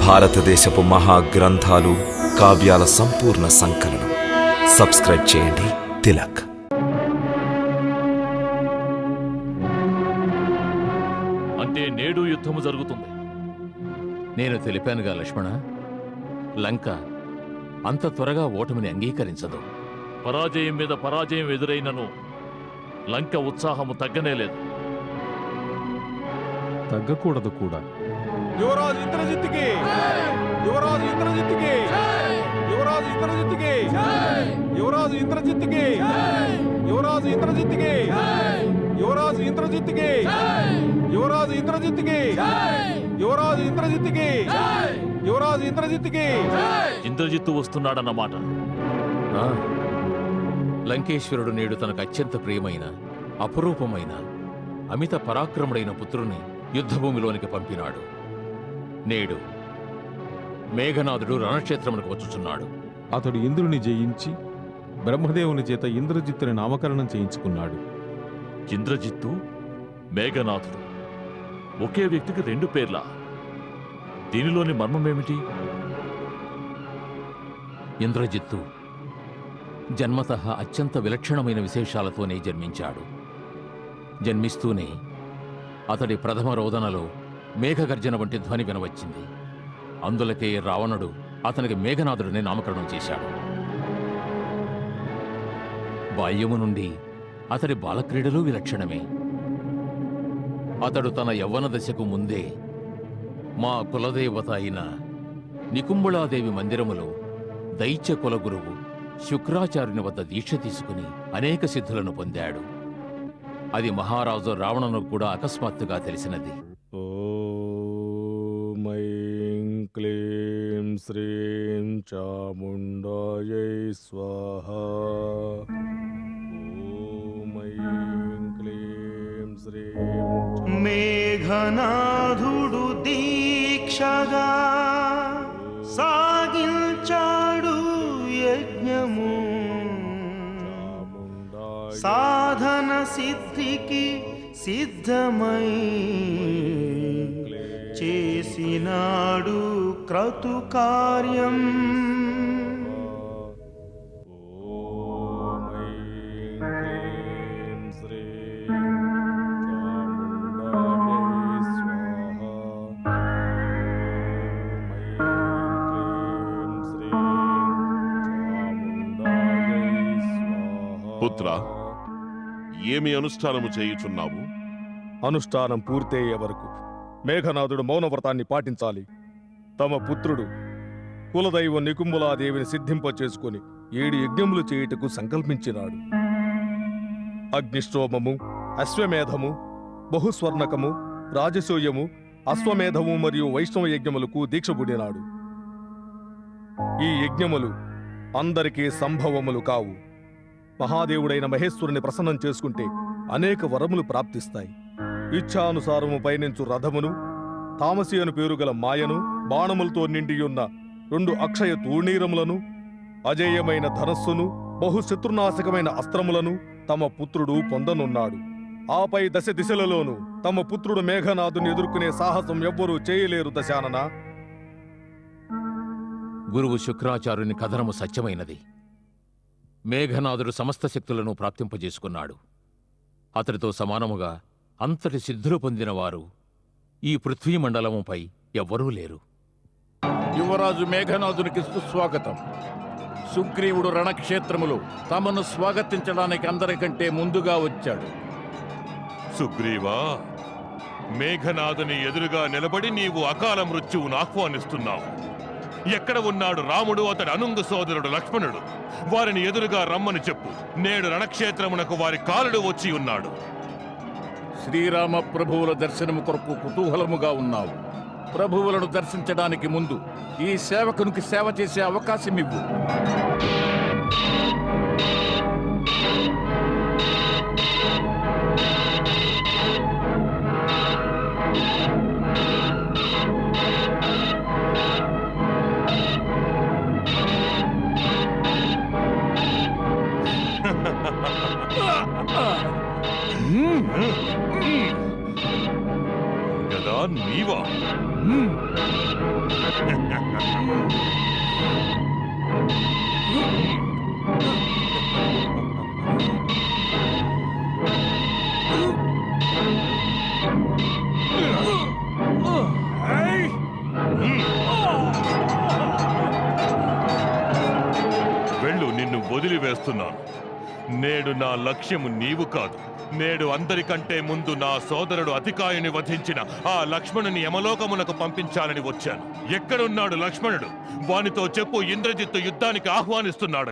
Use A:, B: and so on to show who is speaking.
A: భారతదేశపు మహా గ్రంథాలు కావ్యాల సంపూర్ణ సంకలనం. సబ్స్క్రైబ్ చేయండి. తిలక్.
B: అంటే నేడు యుద్ధము జరుగుతుంది.
C: నేను తెలిపానుగా లక్ష్మణ లంక అంత త్వరగా ఓటమిని అంగీకరించదు.
B: పరాజయం మీద పరాజయం ఎదురైనను లంక ఉత్సాహము తగ్గనేలేదు
D: తగ్గకూడదు కూడా.
E: యువరాజు ఇంద్రజిత్తుకి. యువరాజు ఇంద్రజిత్తుకి. యువరాజు ఇంద్రజిత్తుకి. యువరాజు ఇంద్రజిత్తుకి. యువరాజు ఇంద్రజిత్తుకి. యువరాజు ఇంద్రజిత్తుకి. యువరాజు ఇంద్రజిత్తుకి. యువరాజు ఇంద్రజిత్తుకి. యువరాజు ఇంద్రజిత్తుకి.
B: ఇంద్రజిత్తు వస్తున్నాడన్నమాట.
C: లంకేశ్వరుడు నేడు తనకు అత్యంత ప్రియమైన అపురూపమైన అమిత పరాక్రముడైన పుత్రుని యుద్ధభూమిలోనికి పంపినాడు. నేడు మేఘనాథుడు రణక్షేత్రమునకు వచ్చుచున్నాడు.
D: అతడు ఇంద్రుని జయించి బ్రహ్మదేవుని చేత ఇంద్రజిత్తుని నామకరణం చేయించుకున్నాడు.
B: ఇంద్రజిత్తు మేఘనాథుడు. ఒకే వ్యక్తికి రెండు పేర్ల? దీనిలోని మర్మమేమిటి?
C: ఇంద్రజిత్తు జన్మత అత్యంత విలక్షణమైన విశేషాలతోనే జన్మించాడు. జన్మిస్తూనే అతడి ప్రథమ రోదనలో మేఘగర్జన వంటి ధ్వని వినవచ్చింది. అందులకే రావణుడు అతనికి మేఘనాథుడిని నామకరణం చేశాడు. బాల్యము నుండి అతడి బాలక్రీడలు విలక్షణమే. అతడు తన యవ్వన దశకు ముందే మా కులదేవత అయిన నికుంబుళాదేవి మందిరములో దైత్య కులగురువు శుక్రాచార్యుని వద్ద దీక్ష తీసుకుని అనేక సిద్ధులను పొందాడు. అది మహారాజు రావణను కూడా అకస్మాత్తుగా తెలిసినది.
D: ఓ श्रीं चामुण्डायै स्वाहा ॐ ऐं क्लीं श्रीं
F: మేఘనాథుడు దీక్షగా సాగించాడు యజ్ఞము.
D: చాముండాయ
F: సాధన సిద్ధికి సిద్ధమై
D: స్వాహ
G: పుత్ర ఏమి అనుష్ఠానము చేయుచున్నావు?
H: అనుష్ఠానం పూర్తయ్యే వరకు మేఘనాథుడు మౌనవ్రతాన్ని పాటించాలి. తమ పుత్రుడు కులదైవ నికుంబులాదేవిని సిద్ధింపచేసుకుని ఏడు యజ్ఞములు చేయుటకు సంకల్పించినాడు. అగ్నిష్టోమము అశ్వమేధము బహుస్వర్ణకము రాజసూయము అశ్వమేధము మరియు వైష్ణవ యజ్ఞములకు దీక్షబుడినాడు ఈ యజ్ఞములు అందరికీ సంభవములు కావు. మహాదేవుడైన మహేశ్వరుని ప్రసన్నం చేసుకుంటే అనేక వరములు ప్రాప్తిస్తాయి. ఇచ్ఛానుసారము పయనించు రథమును తామసి అను పేరు గల మాయను బాణములతో నిండియున్న రెండు అక్షయ తూణీరములను అజేయమైన ధనస్సును బహుశత్రునాశకమైన అస్త్రములను తమ పుత్రుడు పొందనున్నాడు. ఆపై దశ దిశలలోనూ తమ పుత్రుడు మేఘనాథుని ఎదుర్కొనే సాహసం ఎవ్వరూ చేయలేరు దశానన.
C: గురువు శుక్రాచార్యుని కథనము సత్యమైనది. మేఘనాథుడు సమస్త శక్తులను ప్రాప్తింపజేసుకున్నాడు. అతడితో సమానముగా అంతటి సిద్ధులు పొందినవారు ఈ పృథ్వీ మండలముపై ఎవ్వరూ లేరు.
I: యువరాజు మేఘనాథునికి సుస్వాగతం. సుగ్రీవుడు రణక్షేత్రములో తమను స్వాగతించడానికి అందరికంటే ముందుగా వచ్చాడు.
G: సుగ్రీవా మేఘనాథుని ఎదురుగా నిలబడి నీవు అకాల మృత్యువును ఆహ్వానిస్తున్నావు. ఎక్కడ ఉన్నాడు రాముడు? అతడి అనుంగు సోదరుడు లక్ష్మణుడు. వారిని ఎదురుగా రమ్మని చెప్పు. నేడు రణక్షేత్రమునకు వారి కాలుడు వచ్చి ఉన్నాడు.
I: శ్రీరామ ప్రభువుల దర్శనము కొరకు కుతూహలముగా ఉన్నావు. ప్రభువులను దర్శించడానికి ముందు ఈ సేవకునికి సేవ చేసే అవకాశం ఇవ్వు
G: గదా నీవా? వెళ్ళు నిన్ను వదిలివేస్తున్నాను. నేడు నా లక్ష్యము నీవు కాదు. నేడు అందరికంటే ముందు నా సోదరుడు అతికాయుని వధించిన ఆ లక్ష్మణుని యమలోకమునకు పంపించాలని వచ్చాను. ఎక్కడున్నాడు లక్ష్మణుడు? వానితో చెప్పు ఇంద్రజిత్తు యుద్ధానికి ఆహ్వానిస్తున్నాడు.